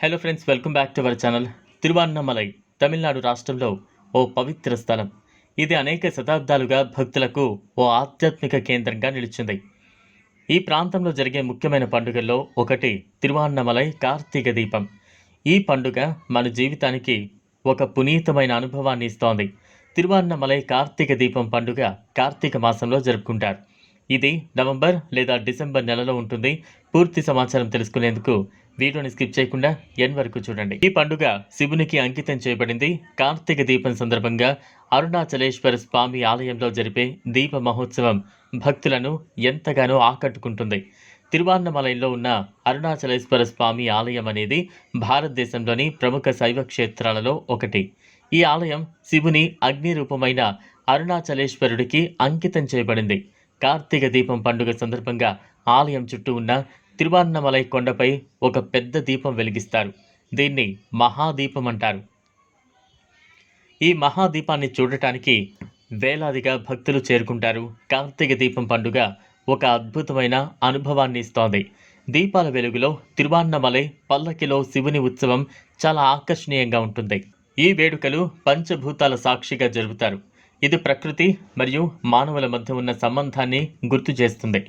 Hello friends welcome back to our channel Tiruvannamalai Tamil Nadu రాష్ట్రంలో ఓ పవిత్ర స్థలం. ఇది అనేక శతాబ్దాలుగా భక్తులకు ఓ ఆధ్యాత్మిక కేంద్రంగా నిలిచింది. ఈ ప్రాంతంలో జరిగే ముఖ్యమైన పండుగల్లో ఒకటి తిరువన్నమలై కార్తీక దీపం. ఈ పండుగ మన జీవితానికి ఒక పునీతమైన అనుభవాన్ని ఇస్తోంది. తిరువన్నమలై కార్తీక దీపం పండుగ కార్తీక మాసంలో జరుపుకుంటారు. ఇది నవంబర్ లేదా డిసెంబర్ నెలలో ఉంటుంది. పూర్తి సమాచారం తెలుసుకునేందుకు వీడియోని స్కిప్ చేయకుండా ఎన్ వరకు చూడండి. ఈ పండుగ శివునికి అంకితం చేయబడింది. కార్తీక దీపం సందర్భంగా అరుణాచలేశ్వర స్వామి ఆలయంలో జరిపే దీప మహోత్సవం భక్తులను ఎంతగానో ఆకట్టుకుంటుంది. తిరువాన్నమలైలో ఉన్న అరుణాచలేశ్వర స్వామి ఆలయం అనేది భారతదేశంలోని ప్రముఖ శైవ క్షేత్రాలలో ఒకటి. ఈ ఆలయం శివుని అగ్ని రూపమైన అరుణాచలేశ్వరుడికి అంకితం చేయబడింది. కార్తీక దీపం పండుగ సందర్భంగా ఆలయం చుట్టూ ఉన్న తిరువాన్నమలై కొండపై ఒక పెద్ద దీపం వెలిగిస్తారు. దీన్ని మహాదీపం అంటారు. ఈ మహాదీపాన్ని చూడటానికి వేలాదిగా భక్తులు చేరుకుంటారు. కార్తీక దీపం పండుగ ఒక అద్భుతమైన అనుభవాన్ని ఇస్తోంది. దీపాల వెలుగులో తిరువాన్నమలై పల్లకిలో శివుని ఉత్సవం చాలా ఆకర్షణీయంగా ఉంటుంది. ఈ వేడుకలు పంచభూతాల సాక్షిగా జరుపుతారు ఇది ప్రకృతి మరియు మానవుల మధ్య ఉన్న సంబంధాన్ని గుర్తు చేస్తుంది.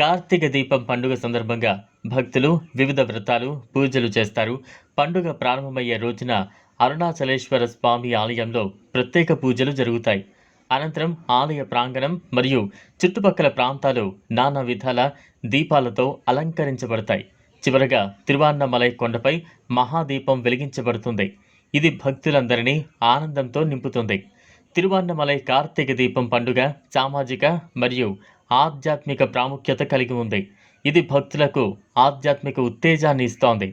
కార్తీక దీపం పండుగ సందర్భంగా భక్తులు వివిధ వ్రతాలు పూజలు చేస్తారు. పండుగ ప్రారంభమయ్యే రోజున అరుణాచలేశ్వర స్వామి ఆలయంలో ప్రత్యేక పూజలు జరుగుతాయి. అనంతరం ఆలయ ప్రాంగణం మరియు చుట్టుపక్కల ప్రాంతాలు నానా విధాల దీపాలతో అలంకరించబడతాయి. చివరగా తిరువాన్నమలై కొండపై మహాదీపం వెలిగించబడుతుంది. ఇది భక్తులందరినీ ఆనందంతో నింపుతుంది. తిరువన్నమలై కార్తీక దీపం పండుగ సామాజిక మరియు ఆధ్యాత్మిక ప్రాముఖ్యత కలిగి ఉంది. ఇది భక్తులకు ఆధ్యాత్మిక ఉత్తేజాన్ని ఇస్తోంది.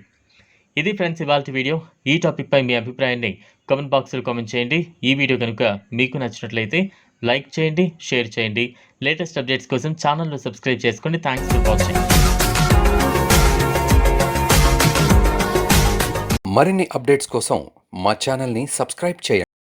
ఇది ఫ్రెండ్స్ ఇవాళ వీడియో. ఈ టాపిక్పై మీ అభిప్రాయాన్ని కామెంట్ బాక్స్లో కామెంట్ చేయండి. ఈ వీడియో కనుక మీకు నచ్చినట్లయితే లైక్ చేయండి షేర్ చేయండి. లేటెస్ట్ అప్డేట్స్ కోసం ఛానల్ను సబ్స్క్రైబ్ చేసుకోండి థ్యాంక్స్ ఫర్ వాచింగ్. మరిన్ని అప్డేట్స్ కోసం మా ఛానల్ని సబ్స్క్రైబ్ చేయండి.